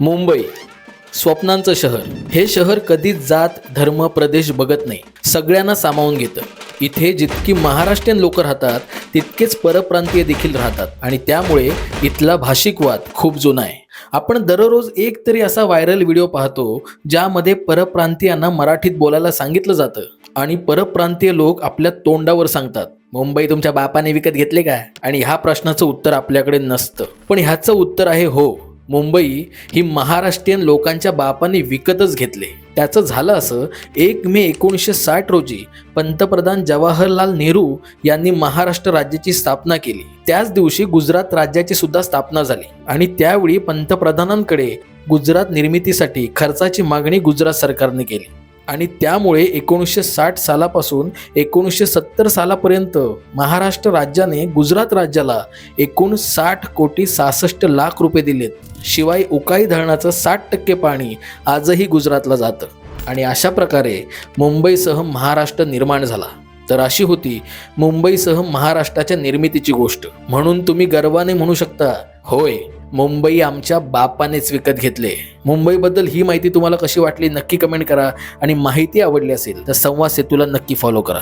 मुंबई स्वप्नांचं शहर. हे शहर कधीच जात धर्म प्रदेश बघत नाही. सगळ्यांना सामावून घेतं. इथे जितकी महाराष्ट्रीयन लोक राहतात तितकेच परप्रांतीय देखील राहतात. आणि त्यामुळे इथला भाषिक वाद खूप जुना आहे. आपण दररोज एक तरी असा व्हायरल व्हिडिओ पाहतो ज्यामध्ये परप्रांतीयांना मराठीत बोलायला सांगितलं जातं. आणि परप्रांतीय लोक आपल्या तोंडावर सांगतात मुंबई तुमच्या बापाने विकत घेतले काय? आणि ह्या प्रश्नाचं उत्तर आपल्याकडे नसतं. पण ह्याचं उत्तर आहे हो मुंबई ही महाराष्ट्रीयन लोकांच्या बापाने विकतच घेतले. त्याचं झालं असं एक मे एकोणीसशे साठ रोजी पंतप्रधान जवाहरलाल नेहरू यांनी महाराष्ट्र राज्याची स्थापना केली. त्याच दिवशी गुजरात राज्याची सुद्धा स्थापना झाली आणि त्यावेळी पंतप्रधानांकडे गुजरात निर्मितीसाठी खर्चाची मागणी गुजरात सरकारने केली. आणि त्यामुळे एकोणीसशे साठ सालापासून एकोणीसशे सत्तर सालापर्यंत महाराष्ट्र राज्याने गुजरात राज्याला एकूण साठ कोटी सहासष्ट लाख रुपये दिलेत. शिवाय उकाई धरणाचं साठ टक्के पाणी आजही गुजरातला जातं. आणि अशा प्रकारे मुंबईसह महाराष्ट्र निर्माण झाला. तर अशी होती मुंबईसह महाराष्ट्राच्या निर्मितीची गोष्ट. म्हणून तुम्ही गर्वाने म्हणू शकता होय मुंबई आमच्या बापानेच विकत घेतले. मुंबईबद्दल ही माहिती तुम्हाला कशी वाटली नक्की कमेंट करा आणि माहिती आवडली असेल तर संवाद सेतूला नक्की फॉलो करा.